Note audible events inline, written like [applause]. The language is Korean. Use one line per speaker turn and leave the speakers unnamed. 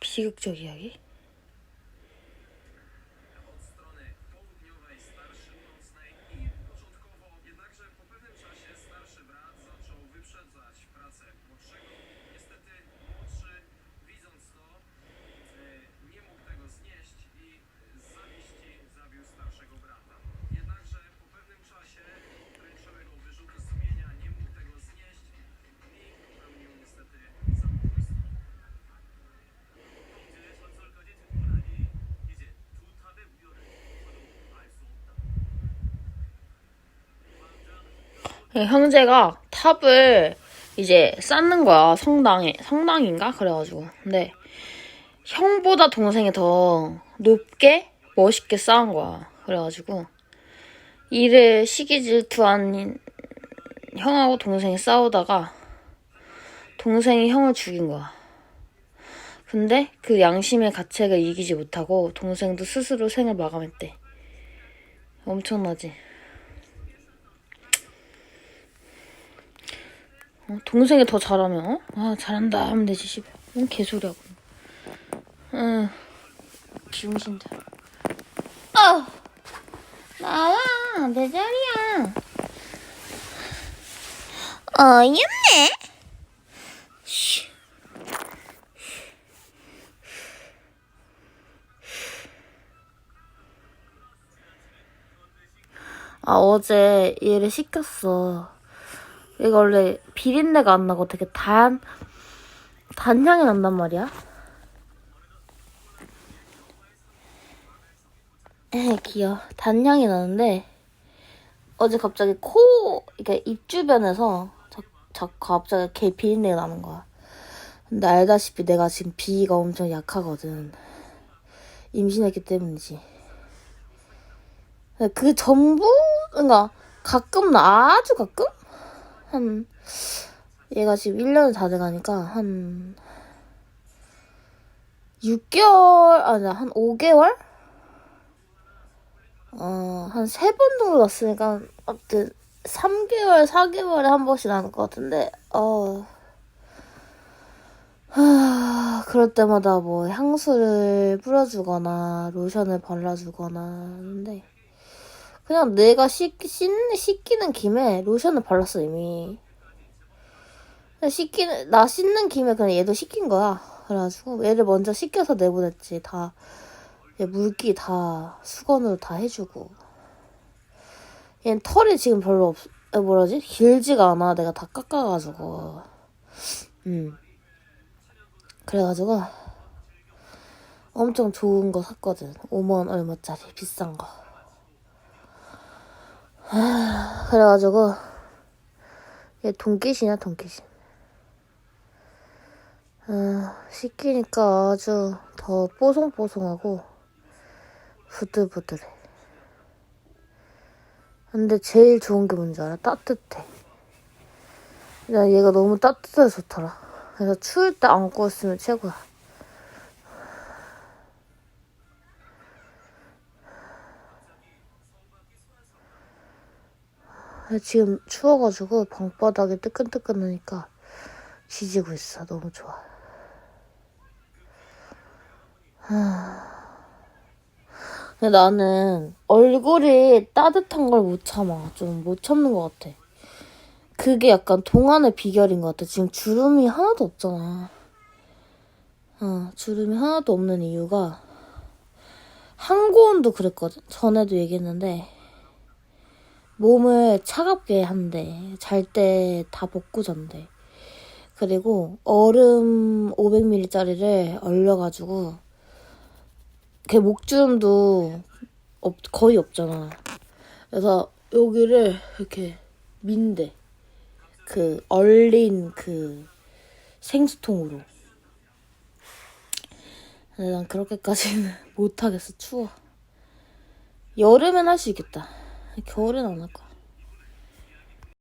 비극적 이야기? 형제가 탑을 이제 쌓는 거야 성당에. 성당인가? 그래가지고. 근데 형보다 동생이 더 높게 멋있게 쌓은 거야. 그래가지고 이를 시기 질투한 형하고 동생이 싸우다가 동생이 형을 죽인 거야. 근데 그 양심의 가책을 이기지 못하고 동생도 스스로 생을 마감했대. 엄청나지 어, 동생이 더 잘하면? 어? 아 잘한다 하면 되지 씨발 뭔 개소리하고. 응. 기웅신다 어! 나와 내 자리야. 어이없네. 아 어제 얘를 시켰어 이거 원래 비린내가 안 나고 되게 단, 단향이 난단 말이야. 에 귀여워. 단향이 나는데, 어제 갑자기 코, 이렇게 입 주변에서 자, 자, 갑자기 개 비린내가 나는 거야. 근데 알다시피 내가 지금 비위가 엄청 약하거든. 임신했기 때문이지. 그 전부, 그러니까 가끔 나 아주 가끔? 한 얘가 지금 1년을 다 돼가니까 한 6개월 아니 한 5개월? 어한 세번 정도 났으니까 아무튼 3개월 4개월에 한 번씩 나는 것 같은데 어 하, 그럴 때마다 뭐 향수를 뿌려주거나 로션을 발라주거나 하는데 그냥 내가 씻, 씻, 씻기는 김에 로션을 발랐어, 이미. 씻기는, 나 씻는 김에 그냥 얘도 씻긴 거야. 그래가지고 얘를 먼저 씻겨서 내보냈지. 다, 얘 물기 다 수건으로 다 해주고. 얘는 털이 지금 별로 없, 에, 뭐라지? 길지가 않아. 내가 다 깎아가지고. 음. 그래가지고, 엄청 좋은 거 샀거든. 5만 얼마짜리 비싼 거. 그래가지고 얘 돈깃이냐 돈깃이? 어, 씻기니까 아주 더 뽀송뽀송하고 부들부들해. 근데 제일 좋은 게 뭔지 알아? 따뜻해. 난 얘가 너무 따뜻해서 좋더라. 그래서 추울 때 안고 있으면 최고야 지금 추워가지고 방바닥이 뜨끈뜨끈하니까 지지고 있어. 너무 좋아. 하... 근데 나는 얼굴이 따뜻한 걸 못 참아. 좀 못 참는 것 같아. 그게 약간 동안의 비결인 것 같아. 지금 주름이 하나도 없잖아. 어, 주름이 하나도 없는 이유가 항고원도 그랬거든. 전에도 얘기했는데 몸을 차갑게 한대. 잘 때 다 벗고 잔대. 그리고 얼음 500ml짜리를 얼려가지고 걔 목주름도 없, 거의 없잖아. 그래서 여기를 이렇게 민대. 그 얼린 그 생수통으로. 근데 난 그렇게까지는 [laughs] 못하겠어. 추워. 여름엔 할 수 있겠다. 겨울엔 안할 거야.